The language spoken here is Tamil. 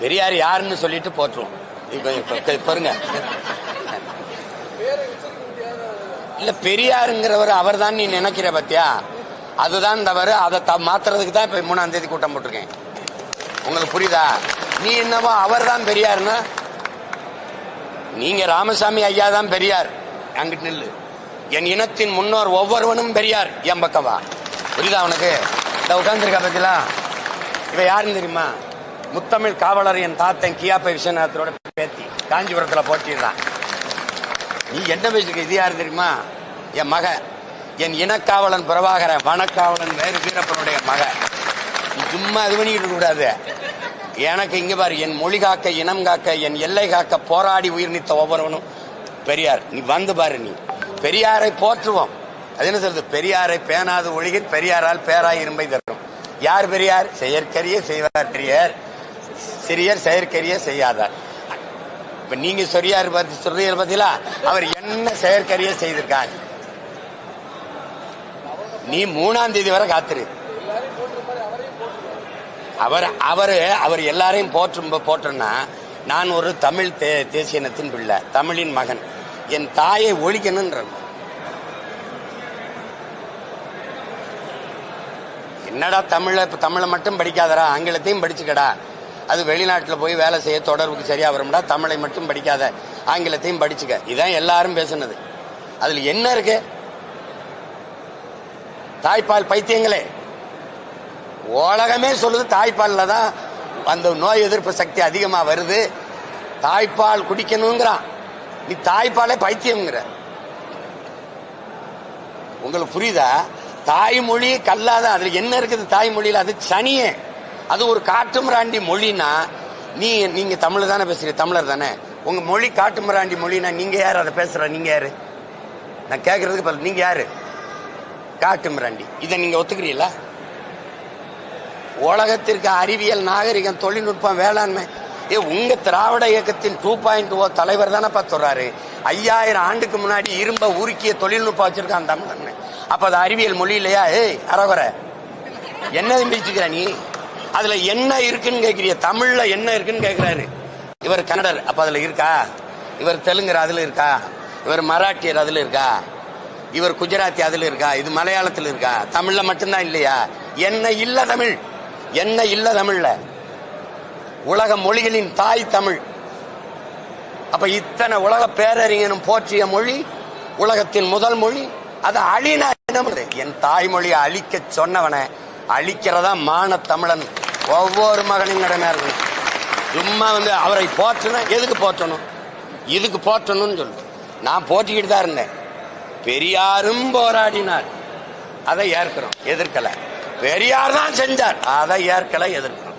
பெரியார் யாருன்னு சொல்லிட்டு போட்டுருவோம் இப்ப பாருங்க. இல்ல பெரியாருங்கிறவர் அவர் தான் நீ நினைக்கிற பத்தியா? அதுதான் தவறு அதை த- மாத்துறதுக்கு தான் இப்ப மூணாம் தேதி கூட்டம் போட்டிருக்கேன். உங்களுக்கு புரியுதா? நீ என்னவோ அவர் தான் பெரியார்னா. நீங்க ராமசாமி ஐயா தான் பெரியார். அங்கிட்டு நில்லு. என் இனத்தின் முன்னோர் ஒவ்வொருவனும் பெரியார். என் பக்கவா புரியுதா உனக்கு? இந்த உட்கார்ந்துருக்கா பத்திலா? இவ யாருன்னு தெரியுமா? முத்தமிழ் காவலர் என் தாத்தன் கியாப்பை விஸ்வநாதரோட பேத்தி. காஞ்சிபுரத்துல போட்டிடுறான். நீ என்ன பேசுக்க இது யாரு தெரியுமா? என் மக. என் இனக்காவலன் பிரபாகர வனக்காவலன் வேறு வீரப்பனுடைய மக. நீ சும்மா இது பண்ணிக்கிட்டு கூடாது. எனக்கு இங்க பாரு என் மொழி காக்க இனம் காக்க என் எல்லை காக்க போராடி உயிர் நீத்த ஒவ்வொருவனும். பெரியார் நீ வந்து பாரு நீ. பெரியாரை போற்றுவோம். அது என்ன சொல்றது? பெரியாரை பேணாது ஒழிகில் பெரியாரால் பேராய் இரும்பை தரும். யார் பெரியார்? செயற்கரிய செய்வார் பெரியார் சிறியர் செயற்கரிய செய்யாதார். இப்ப நீங்க சொரியார் பத்தி சொல்றீங்க பாத்தீங்களா அவர் என்ன செயற்கரிய செய்திருக்கார்? நீ மூணாம் தேதி வரை காத்திரு. அவர் அவர் அவர் எல்லாரையும் போற்றும் போட்டோம்னா நான் ஒரு தமிழ் தே- தேசிய இனத்தின் பிள்ளை தமிழின் மகன். என் தாயை ஒழிக்கணும்ன்ற என்னடா தமிழ இப்ப தமிழை மட்டும் படிக்காதடா ஆங்கிலத்தையும் படிச்சுக்கடா. அது வெளிநாட்டில் போய் வேலை செய்ய தொடர்புக்கு சரியா வரும்டா தமிழை மட்டும் படிக்காத ஆங்கிலத்தையும் படிச்சுக்க. இதான் எல்லாரும் பேசுனது. அதுல என்ன இருக்கு? தாய்ப்பால் பைத்தியங்களே. உலகமே சொல்லுது தாய்ப்பால்ல தான் அந்த நோய் எதிர்ப்பு சக்தி அதிகமா வருது. தாய்ப்பால் குடிக்கணுங்கிறான். நீ தாய்ப்பாலே பைத்தியம்ங்கிற. உங்களுக்கு புரியுதா? தாய்மொழி கல்லாத அதுல என்ன இருக்குது தாய்மொழியில? அது சனியே. அது ஒரு காட்டுமிராண்டி மொழினா நீ நீங்க தமிழ் தானே பேசுறீங்க தமிழர் தானே. உங்க மொழி காட்டுமிராண்டி மொழினா நீங்க யார்? அதை பேசுற நீங்க யாரு? நான் கேட்கறதுக்கு பதில் நீங்க யாரு? காட்டுமிராண்டி இதை நீங்க ஒத்துக்கிறீங்களா? உலகத்திற்கு அறிவியல் நாகரிகம் தொழில்நுட்பம் வேளாண்மை. ஏ உங்க திராவிட இயக்கத்தின் டூ பாயிண்ட் ஓ தலைவர் தானே பார்த்துறாரு ஐயாயிரம் ஆண்டுக்கு முன்னாடி இரும்ப உருக்கிய தொழில்நுட்பம் வச்சிருக்கான் தமிழன். அப்ப அது அறிவியல் மொழி இல்லையா? ஏய் அறகுறை என்ன பிடிச்சுக்கிற நீ? அதுல என்ன இருக்குன்னு கேக்குறிய? தமிழ்ல என்ன இருக்குன்னு கேக்குறாரு. இவர் கன்னடர் அப்ப அதுல இருக்கா? இவர் தெலுங்கர் அதுல இருக்கா? இவர் மராட்டியர் அதுல இருக்கா? இவர் குஜராத்தி அதுல இருக்கா? இது மலையாளத்துல இருக்கா? தமிழ்ல மட்டும்தான் இல்லையா? என்ன இல்ல தமிழ். என்ன இல்ல தமிழ்ல. உலக மொழிகளின் தாய் தமிழ். அப்ப இத்தனை உலக பேரறிஞனும் போற்றிய மொழி உலகத்தின் முதல் மொழி அது அழினா என் தாய்மொழியை அழிக்க சொன்னவனை அழிக்கிறதா மான தமிழன். ஒவ்வொரு மகனும் கடமை இருக்கணும் சும்மா வந்து அவரை போற்றணும் எதுக்கு போற்றணும்? இதுக்கு போற்றணும்னு சொல்லு. நான் போட்டிக்கிட்டு தான் இருந்தேன். பெரியாரும் போராடினார். அதை ஏற்கிறோம். எதிர்க்கல. பெரியார் தான் செஞ்சார். அதை ஏற்கல எதிர்க்கிறோம்.